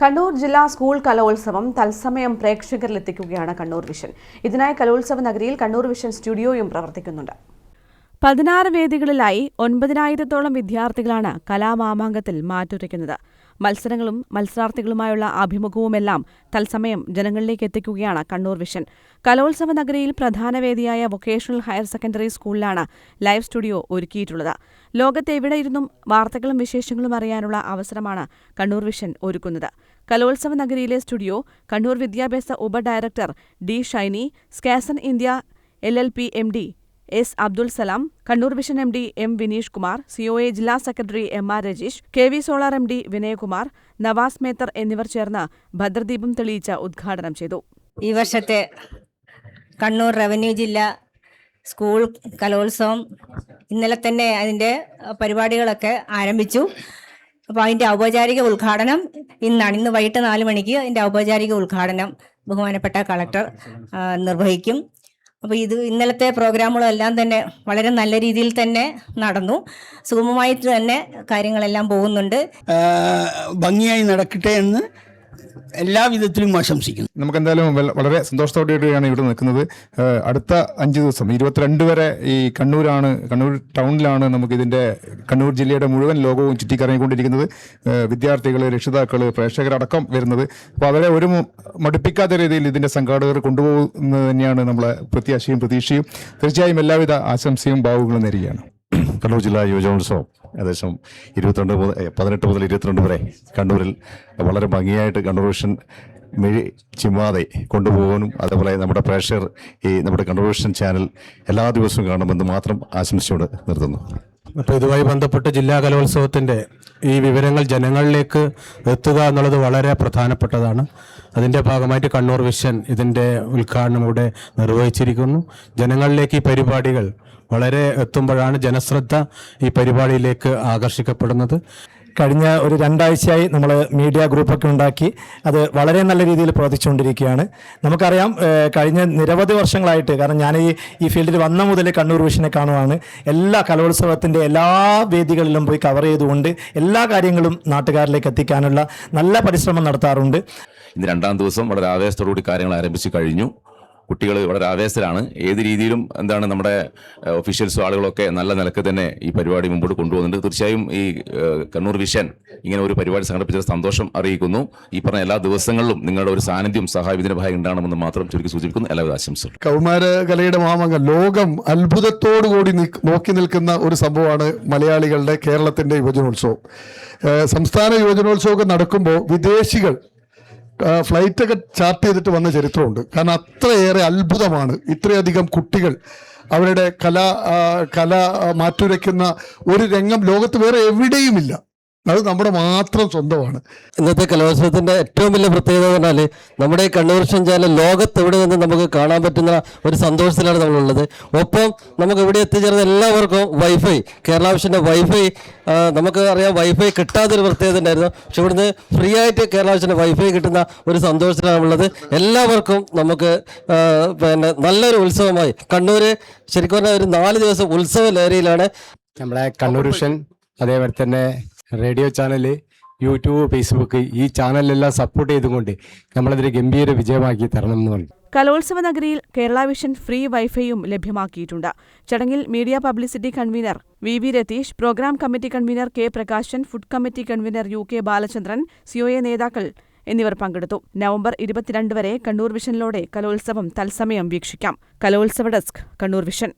കണ്ണൂർ ജില്ലാ സ്കൂൾ കലോത്സവം തത്സമയം പ്രേക്ഷകരിലെത്തിക്കുകയാണ് കണ്ണൂർ വിഷൻ. ഇതിനായി കലോത്സവ നഗരിയിൽ കണ്ണൂർ വിഷൻ സ്റ്റുഡിയോയും പ്രവർത്തിക്കുന്നുണ്ട്. പതിനാറ് വേദികളിലായി ഒൻപതിനായിരത്തോളം വിദ്യാർത്ഥികളാണ് കലാമാമാങ്കത്തിൽ മാറ്റുരയ്ക്കുന്നത്. മത്സരങ്ങളും മത്സരാർത്ഥികളുമായുള്ള അഭിമുഖവുമെല്ലാം തത്സമയം ജനങ്ങളിലേക്ക് എത്തിക്കുകയാണ് കണ്ണൂർ വിഷൻ. കലോത്സവ നഗരിയിൽ പ്രധാന വേദിയായ വൊക്കേഷണൽ ഹയർ സെക്കൻഡറി സ്കൂളിലാണ് ലൈവ് സ്റ്റുഡിയോ ഒരുക്കിയിട്ടുള്ളത്. ലോകത്തെവിടെയിരുന്നും വാർത്തകളും വിശേഷങ്ങളും അറിയാനുള്ള അവസരമാണ് കണ്ണൂർ വിഷൻ ഒരുക്കുന്നത്. കലോത്സവ നഗരിയിലെ സ്റ്റുഡിയോ കണ്ണൂർ വിദ്യാഭ്യാസ ഉപഡയറക്ടർ D Shiny സ്കാസൻ India L L P M D S Abdul Salam Kannur vision M D M Vineesh Kumar COA ജില്ലാ secretary M R Rajeesh K V solar M D Vinayakumar Navas Methar എന്നിവർ ചേർന്ന് ഭദ്രദീപം തെളിയിച്ച ഉദ്ഘാടനം ചെയ്തു. ഈ വർഷത്തെ കണ്ണൂർ റവന്യൂ ജില്ല സ്കൂൾ കലോത്സവം ഇന്നലെ തന്നെ അതിന്റെ പരിപാടികളൊക്കെ ആരംഭിച്ചു. അപ്പോൾ അതിന്റെ ഔപചാരിക ഉദ്ഘാടനം ഇന്നാണ്. ഇന്ന് വൈകിട്ട് നാല് മണിക്ക് അതിന്റെ ഔപചാരിക ഉദ്ഘാടനം ബഹുമാനപ്പെട്ട കളക്ടർ നിർവഹിക്കും. അപ്പോൾ ഇത് ഇന്നലത്തെ പ്രോഗ്രാമുകളെല്ലാം തന്നെ വളരെ നല്ല രീതിയിൽ തന്നെ നടന്നു. സുഗമമായിട്ട് തന്നെ കാര്യങ്ങളെല്ലാം പോകുന്നുണ്ട്. ഭംഗിയായി നടക്കട്ടെ എന്ന് എല്ലാ വിധത്തിലും ആശംസിക്കുന്നു. നമുക്ക് എന്തായാലും വളരെ സന്തോഷത്തോടെയാണ് ഇവിടെ നിൽക്കുന്നത്. അടുത്ത അഞ്ച് ദിവസം ഇരുപത്തിരണ്ട് വരെ ഈ കണ്ണൂരാണ് കണ്ണൂർ ടൗണിലാണ് നമുക്ക് ഇതിന്റെ കണ്ണൂർ ജില്ലയുടെ മുഴുവൻ ലോകവും ചുറ്റിക്കറങ്ങിക്കൊണ്ടിരിക്കുന്നത്. വിദ്യാർത്ഥികൾ രക്ഷിതാക്കൾ പ്രേക്ഷകരടക്കം വരുന്നത്. അപ്പോൾ അവരെ ഒരു മടുപ്പിക്കാത്ത രീതിയിൽ ഇതിന്റെ സംഘാടകർ കൊണ്ടുപോകുന്നത് തന്നെയാണ് നമ്മളെ പ്രത്യാശയും പ്രതീക്ഷയും. തീർച്ചയായും എല്ലാവിധ ആശംസയും ഭാവുകളും നേരുകയാണ്. കണ്ണൂർ ജില്ലാ യുവജനോത്സവം. ഏകദേശം ഇരുപത്തിരണ്ട് മുതൽ പതിനെട്ട് മുതൽ ഇരുപത്തിരണ്ട് വരെ കണ്ണൂരിൽ വളരെ ഭംഗിയായിട്ട് കണ്ണൂർ വിഷൻ മിഴി ചിമ്മാതെ കൊണ്ടുപോകാനും അതേപോലെ നമ്മുടെ പ്രേക്ഷകർ ഈ നമ്മുടെ കണ്ണൂർ വിഷൻ ചാനൽ എല്ലാ ദിവസവും കാണുമെന്ന് മാത്രം ആശംസിച്ചുകൊണ്ട് നിർത്തുന്നു. അപ്പോൾ ഇതുമായി ബന്ധപ്പെട്ട് ജില്ലാ കലോത്സവത്തിന്റെ ഈ വിവരങ്ങൾ ജനങ്ങളിലേക്ക് എത്തുക എന്നുള്ളത് വളരെ പ്രധാനപ്പെട്ടതാണ്. അതിന്റെ ഭാഗമായിട്ട് കണ്ണൂർ വിഷൻ ഇതിന്റെ ഉദ്ഘാടനം ഇവിടെ നിർവഹിച്ചിരിക്കുന്നു. ജനങ്ങളിലേക്ക് ഈ പരിപാടികൾ വളരെ എത്തുമ്പോഴാണ് ജനശ്രദ്ധ ഈ പരിപാടിയിലേക്ക് ആകർഷിക്കപ്പെടുന്നത്. കഴിഞ്ഞ ഒരു രണ്ടാഴ്ചയായി നമ്മൾ മീഡിയ ഗ്രൂപ്പൊക്കെ ഉണ്ടാക്കി അത് വളരെ നല്ല രീതിയിൽ പ്രവർത്തിച്ചുകൊണ്ടിരിക്കുകയാണ്. നമുക്കറിയാം കഴിഞ്ഞ നിരവധി വർഷങ്ങളായിട്ട് കാരണം ഞാൻ ഈ ഈ ഫീൽഡിൽ വന്ന മുതൽ കണ്ണൂർ വിഷനെ കാണുവാണ്. എല്ലാ കലോത്സവത്തിന്റെ എല്ലാ വേദികളിലും പോയി കവർ ചെയ്തുകൊണ്ട് എല്ലാ കാര്യങ്ങളും നാട്ടുകാരിലേക്ക് എത്തിക്കാനുള്ള നല്ല പരിശ്രമം നടത്താറുണ്ട്. ഇന്ന് രണ്ടാം ദിവസം വളരെ ആവേശത്തോടുകൂടി കാര്യങ്ങൾ ആരംഭിച്ചു കഴിഞ്ഞു. കുട്ടികൾ വളരെ ആവേശത്തിലാണ്. ഏത് രീതിയിലും എന്താണ് നമ്മുടെ ഒഫീഷ്യൽസും ആളുകളൊക്കെ നല്ല നിലയ്ക്ക് തന്നെ ഈ പരിപാടി മുമ്പോട്ട് കൊണ്ടുപോകുന്നുണ്ട്. തീർച്ചയായും ഈ കണ്ണൂർ വിഷൻ ഇങ്ങനെ ഒരു പരിപാടി സംഘടിപ്പിച്ചത് സന്തോഷം അറിയിക്കുന്നു. ഈ പറഞ്ഞ എല്ലാ ദിവസങ്ങളിലും നിങ്ങളുടെ ഒരു സാന്നിധ്യം സഹായവിധന ഭാഗം ഉണ്ടാകണമെന്ന് മാത്രം ചുരുക്കി സൂചിപ്പിക്കുന്നു. എല്ലാവിധ ആശംസകൾ കൗമാര കലയുടെ മാമംഗം ലോകം അത്ഭുതത്തോടു കൂടി നോക്കി നിൽക്കുന്ന ഒരു സംഭവമാണ് മലയാളികളുടെ കേരളത്തിന്റെ യുവജനോത്സവം. സംസ്ഥാന യുവജനോത്സവമൊക്കെ നടക്കുമ്പോൾ വിദേശികൾ ഫ്ലൈറ്റൊക്കെ ചാർട്ട് ചെയ്തിട്ട് വന്ന ചരിത്രമുണ്ട്. കാരണം അത്രയേറെ അത്ഭുതമാണ്. ഇത്രയധികം കുട്ടികൾ അവരുടെ കല കല മാറ്റുരയ്ക്കുന്ന ഒരു രംഗം ലോകത്ത് വേറെ എവിടെയുമില്ല. അത് നമ്മുടെ മാത്രം സ്വന്തമാണ്. ഇന്നത്തെ കലോത്സവത്തിന്റെ ഏറ്റവും വലിയ പ്രത്യേകത എന്ന് പറഞ്ഞാൽ നമ്മുടെ ഈ കണ്ണൂർ സഞ്ചാല ലോകത്ത് എവിടെ നിന്ന് നമുക്ക് കാണാൻ പറ്റുന്ന ഒരു സന്തോഷത്തിലാണ് നമ്മളുള്ളത്. ഒപ്പം നമുക്ക് ഇവിടെ എത്തിച്ചേർന്ന എല്ലാവർക്കും വൈഫൈ കേരള വിഷന്റെ വൈഫൈ നമുക്ക് അറിയാം വൈഫൈ കിട്ടാത്തൊരു പ്രത്യേകത ഉണ്ടായിരുന്നു. പക്ഷെ ഇവിടുന്ന് ഫ്രീ ആയിട്ട് കേരള വിഷന്റെ വൈഫൈ കിട്ടുന്ന ഒരു സന്തോഷത്തിലാണ് ഉള്ളത്. എല്ലാവർക്കും നമുക്ക് പിന്നെ നല്ലൊരു ഉത്സവമായി. കണ്ണൂര് ശരിക്കും പറഞ്ഞാൽ ഒരു നാല് ദിവസം ഉത്സവ ലഹരിയിലാണ്. നമ്മളെ കണ്ണൂർ വിഷൻ അതേപോലെ തന്നെ റേഡിയോ ചാനൽ യൂട്യൂബ് ഫേസ്ബുക്ക് ഈ ചാനലിലെല്ലാം സപ്പോർട്ട് ചെയ്തുകൊണ്ട് നമ്മളതിന് ഗംഭീര വിജയമാക്കി തരണം എന്ന് പറഞ്ഞു. കലോത്സവ നഗരിയിൽ കേരള വിഷൻ ഫ്രീ വൈഫൈയും ലഭ്യമാക്കിയിട്ടുണ്ട്. ചടങ്ങിൽ media publicity convener V V Ratheesh programme committee convener K Prakashan food committee convener U K Balachandran COA നേതാക്കൾ എന്നിവർ പങ്കെടുത്തു. നവംബർ ഇരുപത്തിരണ്ട് വരെ കണ്ണൂർ വിഷനിലൂടെ കലോത്സവം തത്സമയം വീക്ഷിക്കാം. കലോത്സവ ഡെസ്ക് കണ്ണൂർ വിഷൻ.